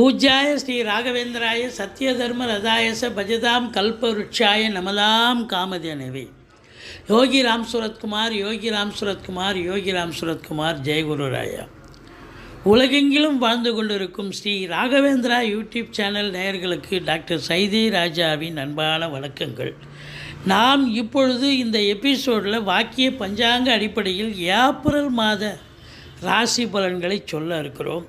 பூஜ்யாய ஸ்ரீ ராகவேந்திராய சத்யதர்ம ரதாயச பஜதாம் கல்பவருட்சாய நமதாம் காமதேனவே. யோகி ராம் சுரத்குமார் யோகி ராம் சுரத்குமார் யோகி ராம் சுரத்குமார் ஜெயகுருராயா உலகெங்கிலும் வாழ்ந்து கொண்டிருக்கும் ஸ்ரீ ராகவேந்திரா யூடியூப் சேனல் நேயர்களுக்கு டாக்டர் சைதி ராஜாவின் அன்பான வணக்கங்கள். நாம் இப்பொழுது இந்த எபிசோடில் வாக்கிய பஞ்சாங்க அடிப்படையில் ஏப்ரல் மாத ராசி பலன்களை சொல்ல இருக்கிறோம்.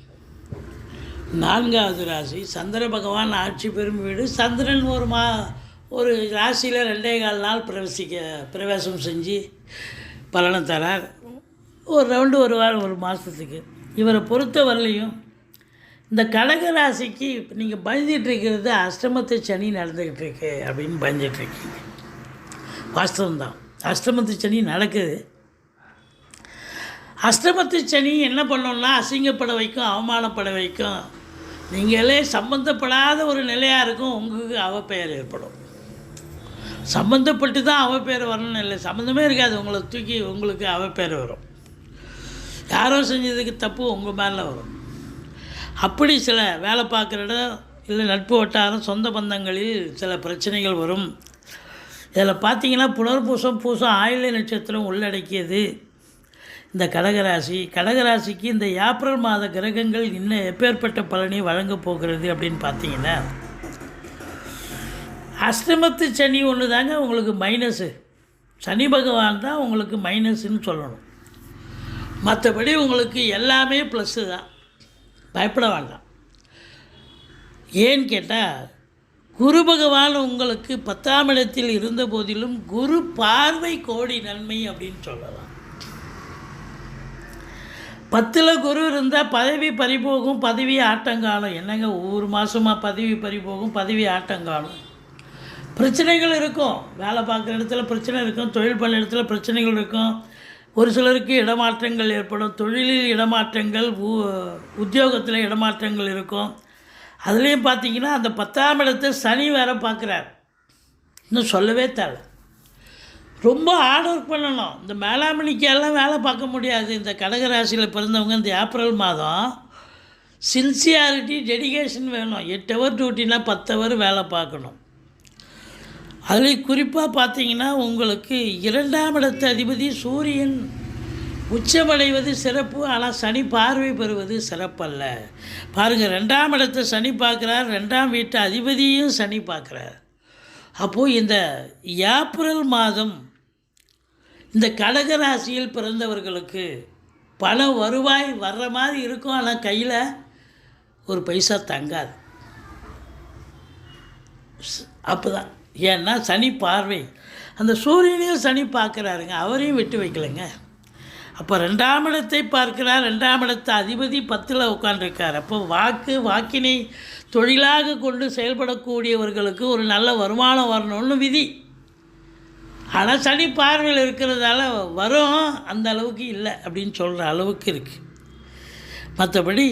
நான்காவது ராசி. சந்திர பகவான் ஆட்சி பெறும் வீடு. சந்திரன் ஒரு மா ஒரு ராசியில் ரெண்டே கால் நாள் பிரவேசிக்க பிரவேசம் செஞ்சு பலனை தரார். ஒரு ரவுண்டு ஒரு வாரம் ஒரு மாதத்துக்கு இவரை பொறுத்த வரலையும் இந்த கடக ராசிக்கு நீங்கள் பயந்துட்டுருக்கிறது அஷ்டமத்து சனி நடந்துக்கிட்டு இருக்கு அப்படின்னு பயந்துட்டுருக்கீங்க வாஸ்தவம்தான். அஷ்டமத்து சனி நடக்குது. அஷ்டமத்து சனி என்ன பண்ணோம்னா அசிங்கப்பட வைக்கும் அவமானப்பட வைக்கும். நீங்களே சம்மந்தப்படாத ஒரு நிலையாக இருக்கும் உங்களுக்கு அவப்பெயர் ஏற்படும். சம்மந்தப்பட்டு தான் அவப்பெயர் வரணும்னு இல்லை சம்மந்தமே இருக்காது. உங்களை தூக்கி உங்களுக்கு அவப்பெயர் வரும். யாரோ செஞ்சதுக்கு தப்பு உங்கள் மேலே வரும். அப்படி சில வேலை பார்க்குற இடம் இல்லை நட்பு வட்டாரம் சொந்த பந்தங்களில் சில பிரச்சனைகள் வரும். இதில் பார்த்தீங்கன்னா புனர்பூசம் பூசம் ஆயுள நட்சத்திரம் உள்ளடக்கியது. இந்த கடகராசி கடகராசிக்கு இந்த ஏப்ரல் மாத கிரகங்கள் இன்னும் எப்பேற்பட்ட பலனை வழங்கப் போகிறது அப்படின்னு பார்த்தீங்கன்னா அஷ்டமத்து சனி ஒன்று தாங்க உங்களுக்கு மைனஸு சனி பகவான் தான் உங்களுக்கு மைனஸ்ன்னு சொல்லணும். மற்றபடி உங்களுக்கு எல்லாமே ப்ளஸ்ஸு தான். பயப்பட வேண்டாம். ஏன்னு கேட்டால் குரு பகவான் உங்களுக்கு பத்தாம் இடத்தில் இருந்த போதிலும் குரு பார்வை கோடி நன்மை அப்படின்னு சொல்லலாம். பத்தில் குரு இருந்தால் பதவி பறிபோகும் பதவி ஆட்டங்காலம். என்னங்க ஒவ்வொரு மாதமாக பதவி பறிபோகும் பதவி ஆட்டங்காலம்? பிரச்சனைகள் இருக்கும். வேலை பார்க்குற இடத்துல பிரச்சனை இருக்கும். தொழில் பண்ண இடத்துல பிரச்சனைகள் இருக்கும். ஒரு சிலருக்கு இடமாற்றங்கள் ஏற்படும். தொழிலில் இடமாற்றங்கள் உத்தியோகத்தில் இடமாற்றங்கள் இருக்கும். அதுலேயும் பார்த்தீங்கன்னா அந்த பத்தாம் இடத்தை சனி வேற பார்க்குறார். இன்னும் சொல்லவே தேவை. ரொம்ப ஹார்ட் ஒர்க் பண்ணணும். இந்த மேலாமணிக்கெல்லாம் வேலை பார்க்க முடியாது. இந்த கடகராசியில் பிறந்தவங்க இந்த ஏப்ரல் மாதம் சின்சியாரிட்டி டெடிகேஷன் வேணும். எட்டு ஹவர் டியூட்டினா பத்து ஹவர் வேலை பார்க்கணும். அதில் குறிப்பாக பார்த்தீங்கன்னா உங்களுக்கு இரண்டாம் இடத்து அதிபதி சூரியன். உச்சமடைவது சிறப்பு. ஆனால் சனி பார்வை பெறுவது சிறப்பல்ல. பாருங்கள் ரெண்டாம் இடத்தை சனி பார்க்குறார். ரெண்டாம் வீட்டு அதிபதியும் சனி பார்க்குறார். அப்போது இந்த ஏப்ரல் மாதம் இந்த கடகராசியில் பிறந்தவர்களுக்கு பண வருவாய் வர்ற மாதிரி இருக்கும் ஆனால் கையில் ஒரு பைசா தங்காது. அப்போ தான் ஏன்னா சனி பார்வை. அந்த சூரியனையும் சனி பார்க்குறாருங்க. அவரையும் விட்டு வைக்கலைங்க. அப்போ ரெண்டாம் இடத்தை பார்க்கிறார். ரெண்டாம் இடத்தை அதிபதி பத்தில் உட்காண்டிருக்கார் அப்போ வாக்கு வாக்கினை தொழிலாக கொண்டு செயல்படக்கூடியவர்களுக்கு ஒரு நல்ல வருமானம் வரணும்னு விதி. ஆனால் சனி பார்வையில் இருக்கிறதால வரும் அந்த அளவுக்கு இல்லை அப்படின்னு சொல்கிற அளவுக்கு இருக்குது மற்றபடி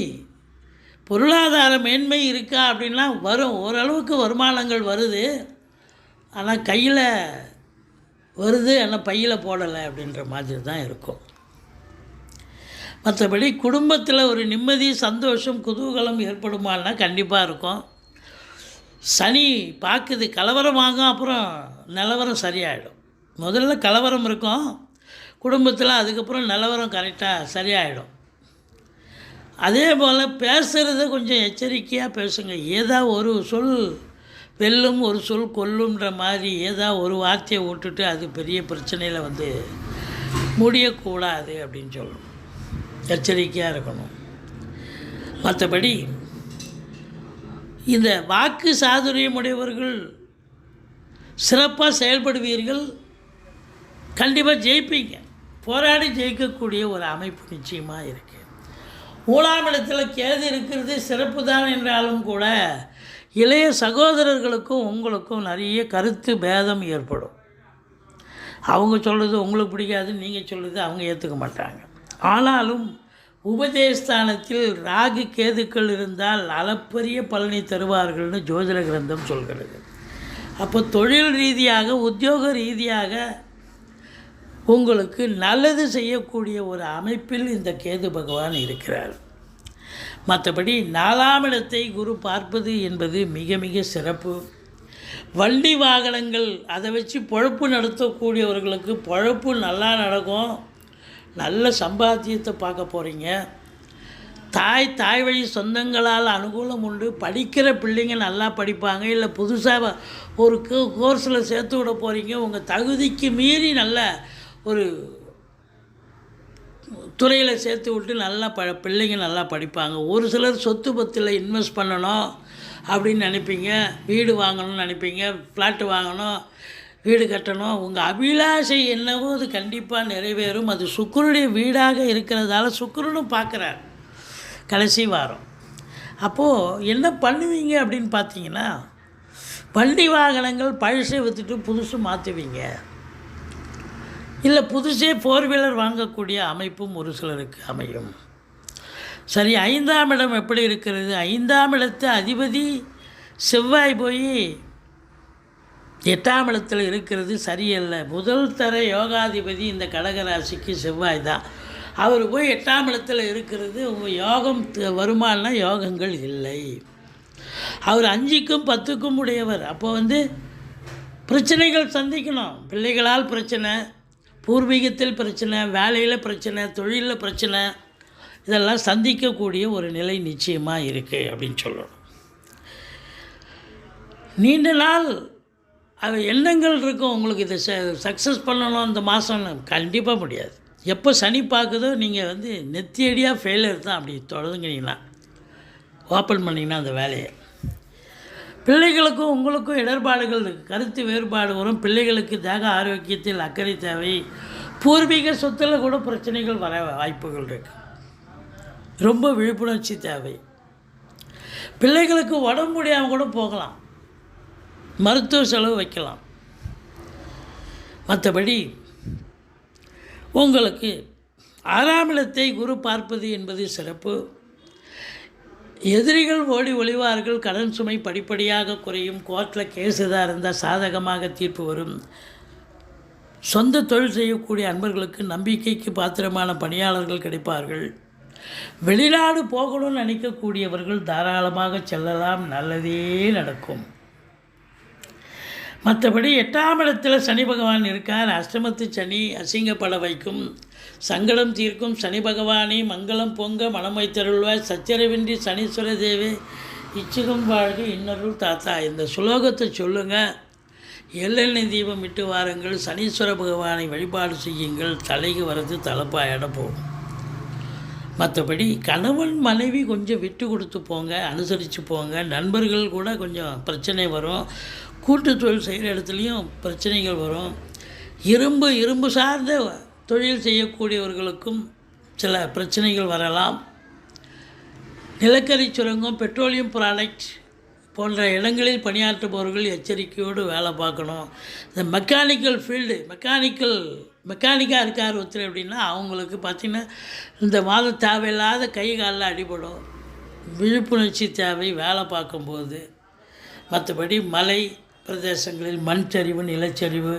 பொருளாதார மேன்மை இருக்கா அப்படின்னா வரும். ஓரளவுக்கு வருமானங்கள் வருது. ஆனால் கையில் வருது ஆனால் பையில் போடலை அப்படின்ற மாதிரி தான் இருக்கும். மற்றபடி குடும்பத்தில் ஒரு நிம்மதி சந்தோஷம் குதூகலம் ஏற்படுமானா கண்டிப்பாக இருக்கும். சனி பார்க்குது கலவரமாகும் அப்புறம் நிலவரம் சரியாயிடும். முதல்ல கலவரம் இருக்கும். குடும்பத்தில் அதுக்கப்புறம் நிலவரம் கரெக்டாக சரியாயிடும். அதே போல் பேசுகிறத கொஞ்சம் எச்சரிக்கையாக பேசுங்க. ஏதா ஒரு சொல் வெல்லும் ஒரு சொல் கொல்லுன்ற மாதிரி ஏதா ஒரு வார்த்தையை விட்டுட்டு அது பெரிய பிரச்சனையில் வந்து முடியக்கூடாது அப்படின்னு சொல்லணும். எச்சரிக்கையாக இருக்கணும். மற்றபடி இந்த வாக்கு சாதுரியமுடையவர்கள் சிறப்பாக செயல்படுவீர்கள். கண்டிப்பாக ஜெயிப்பீங்க. போராடி ஜெயிக்கக்கூடிய ஒரு அமைப்பு நிச்சயமாக இருக்குது மூணாம் இடத்துல கேது இருக்கிறது சிறப்பு தான் என்றாலும் கூட இளைய சகோதரர்களுக்கும் உங்களுக்கும் நிறைய கருத்து பேதம் ஏற்படும். அவங்க சொல்கிறது உங்களுக்கு பிடிக்காது நீங்கள் சொல்கிறது அவங்க ஏற்றுக்க மாட்டாங்க. ஆனாலும் உபதேஸ்தானத்தில் ராகு கேதுக்கள் இருந்தால் அளப்பரிய பலனை தருவார்கள்னு ஜோதிட கிரந்தம் சொல்கிறது. அப்போ தொழில் ரீதியாக உத்தியோக ரீதியாக உங்களுக்கு நல்லது செய்யக்கூடிய ஒரு அமைப்பில் இந்த கேது பகவான் இருக்கிறார். மற்றபடி நாலாம் இடத்தை குரு பார்ப்பது என்பது மிக மிக சிறப்பு. வண்டி வாகனங்கள் அதை வச்சு பொழப்பு நடத்தக்கூடியவர்களுக்கு பொழப்பு நல்லா நடக்கும். நல்ல சம்பாத்தியத்தை பார்க்க போகிறீங்க தாய் தாய் வழி சொந்தங்களால் அனுகூலம் உண்டு. படிக்கிற பிள்ளைங்க நல்லா படிப்பாங்க. இல்லை புதுசாக ஒரு கோர்ஸில் சேர்த்து விட போகிறீங்க உங்கள் தகுதிக்கு மீறி நல்ல ஒரு துறையில் சேர்த்து விட்டு நல்லா ப பிள்ளைங்க நல்லா படிப்பாங்க. ஒரு சிலர் சொத்து பத்தில் இன்வெஸ்ட் பண்ணணும் அப்படின்னு நினைப்பீங்க. வீடு வாங்கணும்னு நினைப்பீங்க. ஃப்ளாட்டு வாங்கணும் வீடு கட்டணும். உங்கள் அபிலாஷை என்னவோ அது கண்டிப்பாக நிறைவேறும். அது சுக்கருடைய வீடாக இருக்கிறதால சுக்கரனும் பார்க்குறார். கடைசி வாரம். அப்போது என்ன பண்ணுவீங்க அப்படின்னு பார்த்தீங்கன்னா வண்டி வாகனங்கள் பழசை விற்றுட்டு புதுசு மாற்றுவீங்க இல்லை புதுசே ஃபோர் வீலர் வாங்கக்கூடிய அமைப்பும் ஒரு சிலருக்கு அமையும். சரி ஐந்தாம் இடம் எப்படி இருக்கிறது? ஐந்தாம் இடத்து அதிபதி செவ்வாய் போய் எட்டாம் இடத்தில் இருக்கிறது சரியல்ல. முதல் தர யோகாதிபதி இந்த கடகராசிக்கு செவ்வாய் தான். அவர் போய் எட்டாம் இடத்தில் இருக்கிறது உங்கள் யோகம் த- வருமானா யோகங்கள் இல்லை. அவர் அஞ்சுக்கும் பத்துக்கும் உடையவர். அப்போ வந்து பிரச்சனைகள் சந்திக்கணும். பிள்ளைகளால் பிரச்சனை பூர்வீகத்தில் பிரச்சனை வேலையில் பிரச்சனை தொழிலில் பிரச்சனை இதெல்லாம் சந்திக்கக்கூடிய ஒரு நிலை நிச்சயமாக இருக்குது அப்படின்னு சொல்லணும். நீண்ட நாள் அது எண்ணங்கள் இருக்கும். உங்களுக்கு இதை ச சக்ஸஸ் பண்ணணும் இந்த மாதம் கண்டிப்பாக முடியாது. எப்போ சனி பார்க்குதோ நீங்கள் வந்து நெத்தியடியாக ஃபெயிலியர் தான் அப்படி தொடங்குனீங்கன்னா ஓப்பன் பண்ணிங்கன்னா அந்த வேலையை. பிள்ளைகளுக்கும் உங்களுக்கும் இடர்பாடுகள் இருக்குது கருத்து வேறுபாடு வரும். பிள்ளைகளுக்கு தேக ஆரோக்கியத்தில் அக்கறை தேவை. பூர்வீக சொத்தில் கூட பிரச்சனைகள் வர வாய்ப்புகள் இருக்குது ரொம்ப விழிப்புணர்ச்சி தேவை. பிள்ளைகளுக்கு உடம்பு முடியாமல் கூட போகலாம். மருத்துவ செலவு வைக்கலாம். மற்றபடி உங்களுக்கு ஆறாம் இடத்தை குரு பார்ப்பது என்பது சிறப்பு. எதிரிகள் ஓடி ஒளிவார்கள் கடன் சுமை படிப்படியாக குறையும் கோர்ட்டில் கேஸ் எதாக இருந்தால் சாதகமாக தீர்ப்பு வரும். சொந்த தொழில் செய்யக்கூடிய அன்பர்களுக்கு நம்பிக்கைக்கு பாத்திரமான பணியாளர்கள் கிடைப்பார்கள். வெளிநாடு போகணும்னு நினைக்கக்கூடியவர்கள் தாராளமாக செல்லலாம் நல்லதே நடக்கும். மற்றபடி எட்டாம் இடத்தில் சனி பகவான் இருக்கார் அஷ்டமத்து சனி அசிங்கப்பட வைக்கும். சங்கடம் தீர்க்கும் சனி பகவானே மங்களம் பொங்க மனம் வைத்தருள்வாய். சச்சரவின்றி சனீஸ்வர தேவே இச்சுகம் வாழ்க இன்னொரு தாத்தா. இந்த சுலோகத்தை சொல்லுங்கள் எள்ளெண்ணெய் தீபம் இட்டு வாருங்கள். சனீஸ்வர பகவானை வழிபாடு செய்யுங்கள். தலைக்கு வரது தலைப்பாயிட போகும். மற்றபடி கணவன் மனைவி கொஞ்சம் விட்டு கொடுத்து போங்க அனுசரித்து போங்க. நண்பர்கள் கூட கொஞ்சம் பிரச்சனை வரும். கூட்டு தொழில் செய்கிற இடத்துலையும் பிரச்சனைகள் வரும். இரும்பு இரும்பு சார்ந்த தொழில் செய்யக்கூடியவர்களுக்கும் சில பிரச்சனைகள் வரலாம். நிலக்கரி சுரங்கம் பெட்ரோலியம் ப்ராடக்ட் போன்ற இடங்களில் பணியாற்றுபவர்கள் எச்சரிக்கையோடு வேலை பார்க்கணும். இந்த மெக்கானிக்கல் ஃபீல்டு மெக்கானிக்கல் மெக்கானிக்காக இருக்கார் ஒருத்தர் அப்படின்னா அவங்களுக்கு பார்த்திங்கன்னா இந்த மாதம் தேவையில்லாத கை காலில் அடிபடும். விழிப்புணர்ச்சி தேவை வேலை பார்க்கும்போது. மற்றபடி மலை பிரதேசங்களில் மண் சரிவு நிலச்சரிவு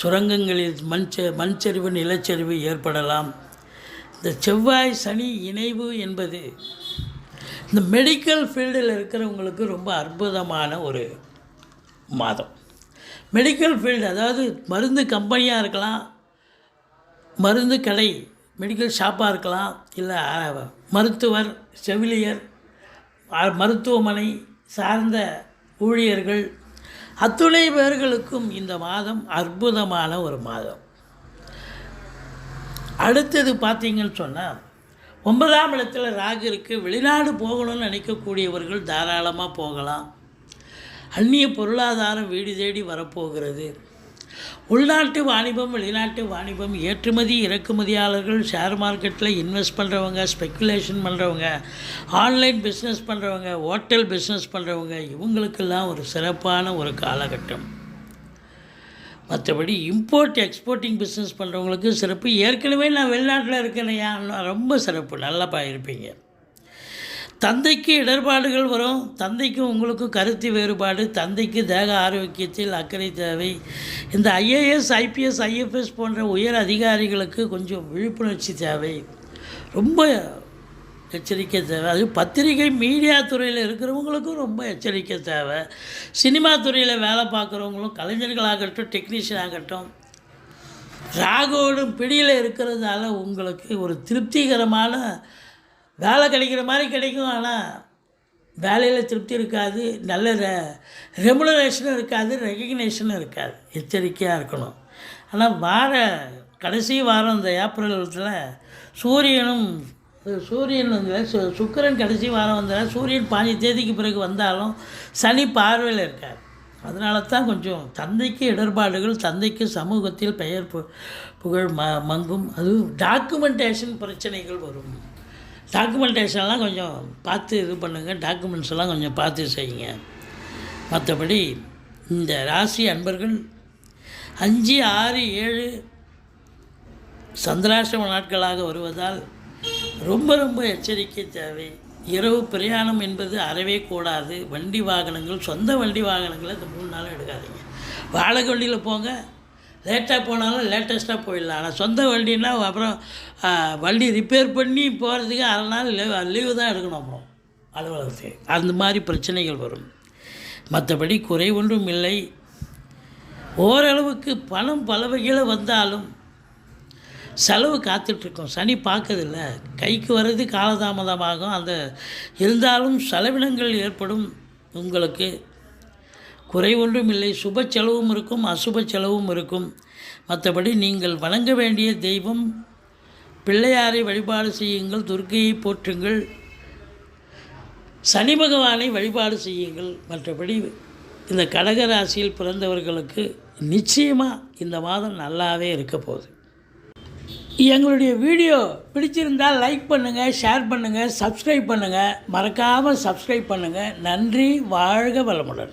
சுரங்கங்களில் மண் ச மண் சரிவு நிலச்சரிவு ஏற்படலாம். இந்த செவ்வாய் சனி இணைவு என்பது இந்த மெடிக்கல் ஃபீல்டில் இருக்கிறவங்களுக்கு ரொம்ப அற்புதமான ஒரு மாதம். மெடிக்கல் ஃபீல்டு அதாவது மருந்து கம்பெனியாக இருக்கலாம் மருந்து கடை மெடிக்கல் ஷாப்பாக இருக்கலாம் இல்லை மருத்துவர் செவிலியர் மருத்துவமனை சார்ந்த ஊழியர்கள் அத்துணை பேர்களுக்கும் இந்த மாதம் அற்புதமான ஒரு மாதம். அடுத்தது பார்த்தீங்கன்னு சொன்னால் ஒன்பதாம் இடத்துல ராகு இருக்குது வெளிநாடு போகணும்னு நினைக்கக்கூடியவர்கள் தாராளமாக போகலாம். அந்நிய பொருளாதாரம் வீடு தேடி வரப்போகிறது. உள்நாட்டு வாணிபம் வெளிநாட்டு வாணிபம் ஏற்றுமதி இறக்குமதியாளர்கள் ஷேர் மார்க்கெட்டில் இன்வெஸ்ட் பண்ணுறவங்க ஸ்பெக்குலேஷன் பண்ணுறவங்க ஆன்லைன் பிஸ்னஸ் பண்ணுறவங்க ஹோட்டல் பிஸ்னஸ் பண்ணுறவங்க இவங்களுக்கெல்லாம் ஒரு சிறப்பான ஒரு காலகட்டம். மற்றபடி இம்போர்ட் எக்ஸ்போர்ட்டிங் பிஸ்னஸ் பண்ணுறவங்களுக்கு சிறப்பு. ஏற்கனவே நான் வெளிநாட்டில் இருக்கிறேன் ரொம்ப சிறப்பு. நல்லா இருப்பீங்க தந்தைக்கு இடர்பாடுகள் வரும். தந்தைக்கும் உங்களுக்கும் கருத்து வேறுபாடு. தந்தைக்கு தேக ஆரோக்கியத்தில் அக்கறை தேவை. இந்த ஐஏஎஸ் ஐபிஎஸ் ஐஎஃப்எஸ் போன்ற உயர் அதிகாரிகளுக்கு கொஞ்சம் விழிப்புணர்ச்சி தேவை. ரொம்ப எச்சரிக்கை தேவை. அது பத்திரிகை மீடியா துறையில் இருக்கிறவங்களுக்கும் ரொம்ப எச்சரிக்கை தேவை. சினிமா துறையில் வேலை பார்க்குறவங்களும் கலைஞர்களாகட்டும் டெக்னீஷியன் ஆகட்டும் ராகோடும் பிடியில் இருக்கிறதால உங்களுக்கு ஒரு திருப்திகரமான வேலை கிடைக்கிற மாதிரி கிடைக்கும். ஆனால் வேலையில் திருப்தி இருக்காது நல்ல ரெ ரெமுனரேஷனும் இருக்காது ரெகக்னேஷனும் இருக்காது. எச்சரிக்கையாக இருக்கணும். ஆனால் வார கடைசி வாரம் இந்த ஏப்ரலத்தில் சூரியனும் சூரியன் வந்து சு- சுக்கிரன் கடைசி வாரம் வந்தால் சூரியன் பாஞ்சு தேதிக்கு பிறகு வந்தாலும் சனி பார்வையில் இருக்கார். அதனால தான் கொஞ்சம் தந்தைக்கு இடர்பாடுகள் தந்தைக்கு சமூகத்தில் பெயர் பு புகழ் ம மங்கும். அதுவும் டாக்குமெண்டேஷன் பிரச்சனைகள் வரும். டாக்குமெண்டேஷன்லாம் கொஞ்சம் பார்த்து இது பண்ணுங்கள் டாக்குமெண்ட்ஸ் எல்லாம் கொஞ்சம் பார்த்து செய்யுங்க. மற்றபடி இந்த ராசி அன்பர்கள் அஞ்சு ஆறு ஏழு சந்திராசிரம நாட்களாக வருவதால் ரொம்ப ரொம்ப எச்சரிக்கை தேவை. இரவு பிரயாணம் என்பது அறவே கூடாது. வண்டி வாகனங்கள் சொந்த வண்டி வாகனங்களை இந்த மூணு நாளும் எடுக்காதீங்க. வாடகை வண்டியில் போங்க லேட்டாக போனாலும் லேட்டஸ்ட்டாக போயிடலாம். ஆனால் சொந்த வண்டின்னா அப்புறம் வண்டி ரிப்பேர் பண்ணி போகிறதுக்கு அரை நாள் லீவ் லீவு தான் எடுக்கணும் அப்புறம். அலுவலகத்துக்கு. அந்த மாதிரி பிரச்சனைகள் வரும். மற்றபடி குறை ஒன்றும் இல்லை. ஓரளவுக்கு பணம் பல வகையில் வந்தாலும் செலவு காத்துட்ருக்கோம். சனி பார்க்கறதில்ல. கைக்கு வர்றது காலதாமதமாகும். அந்த இருந்தாலும் செலவினங்கள் ஏற்படும். உங்களுக்கு குறை ஒன்றும் இல்லை சுப செலவும் இருக்கும் அசுப செலவும் இருக்கும். மற்றபடி நீங்கள் வணங்க வேண்டிய தெய்வம் பிள்ளையாரை வழிபாடு செய்யுங்கள் துர்க்கையை போற்றுங்கள் சனி பகவானை வழிபாடு செய்யுங்கள். மற்றபடி இந்த கடக ராசியில் பிறந்தவர்களுக்கு நிச்சயமாக இந்த மாதம் நல்லாவே இருக்க போகுது. எங்களுடைய வீடியோ பிடிச்சிருந்தால் லைக் பண்ணுங்கள் ஷேர் பண்ணுங்கள் சப்ஸ்கிரைப் பண்ணுங்கள் மறக்காமல் சப்ஸ்கிரைப் பண்ணுங்கள் நன்றி வாழ்க வளமுடன்.